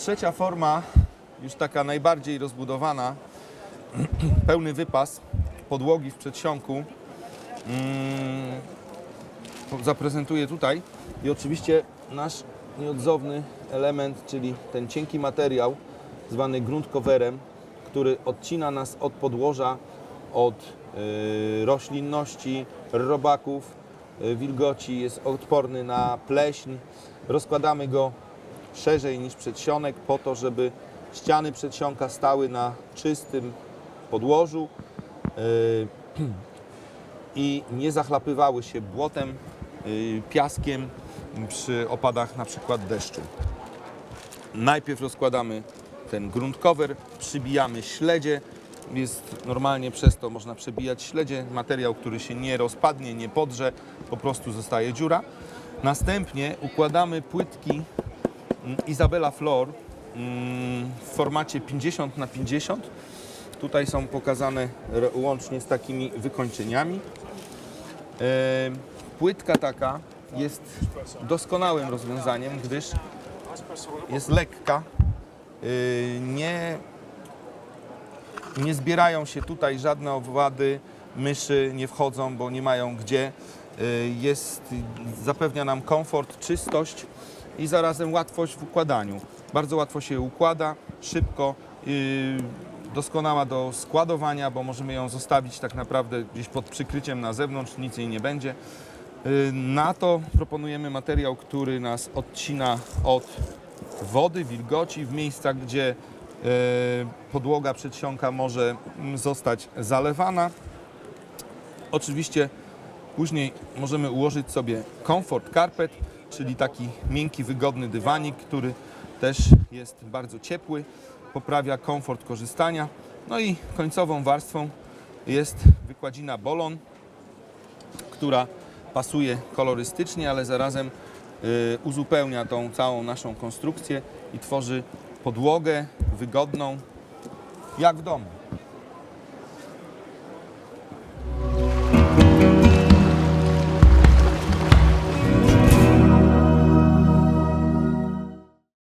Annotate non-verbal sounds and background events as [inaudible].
trzecia forma, już taka najbardziej rozbudowana, [clears throat] pełny wypas podłogi w przedsionku. Mm, zaprezentuję tutaj. I oczywiście nasz nieodzowny element, czyli ten cienki materiał zwany grunt coverem, który odcina nas od podłoża, od y, roślinności, robaków, y, wilgoci, jest odporny na pleśń. Rozkładamy go szerzej niż przedsionek po to, żeby ściany przedsionka stały na czystym podłożu y, [clears throat] i nie zachlapywały się błotem, y, piaskiem przy opadach na przykład deszczu. Najpierw rozkładamy ten grunt cover, przybijamy śledzie. Jest normalnie przez to można przebijać śledzie, materiał, który się nie rozpadnie, nie podrze, po prostu zostaje dziura. Następnie układamy płytki mm, Isabella Flor mm, w formacie 50 na 50 Tutaj są pokazane łącznie z takimi wykończeniami. Płytka taka jest doskonałym rozwiązaniem, gdyż jest lekka. E, Nie, nie zbierają się tutaj żadne owady, myszy nie wchodzą, bo nie mają gdzie. E, Jest, zapewnia nam komfort, czystość i zarazem łatwość w układaniu. Bardzo łatwo się układa, szybko, yy, doskonała do składowania, bo możemy ją zostawić tak naprawdę gdzieś pod przykryciem na zewnątrz, nic jej nie będzie. Yy, Na to proponujemy materiał, który nas odcina od wody, wilgoci w miejscach, gdzie yy, podłoga przedsionka może mm, zostać zalewana. Oczywiście Później możemy ułożyć sobie komfort carpet, czyli taki miękki, wygodny dywanik, który też jest bardzo ciepły, poprawia komfort korzystania. No i końcową warstwą jest wykładzina bolon, która pasuje kolorystycznie, ale zarazem y, uzupełnia tą całą naszą konstrukcję i tworzy podłogę wygodną, jak w domu.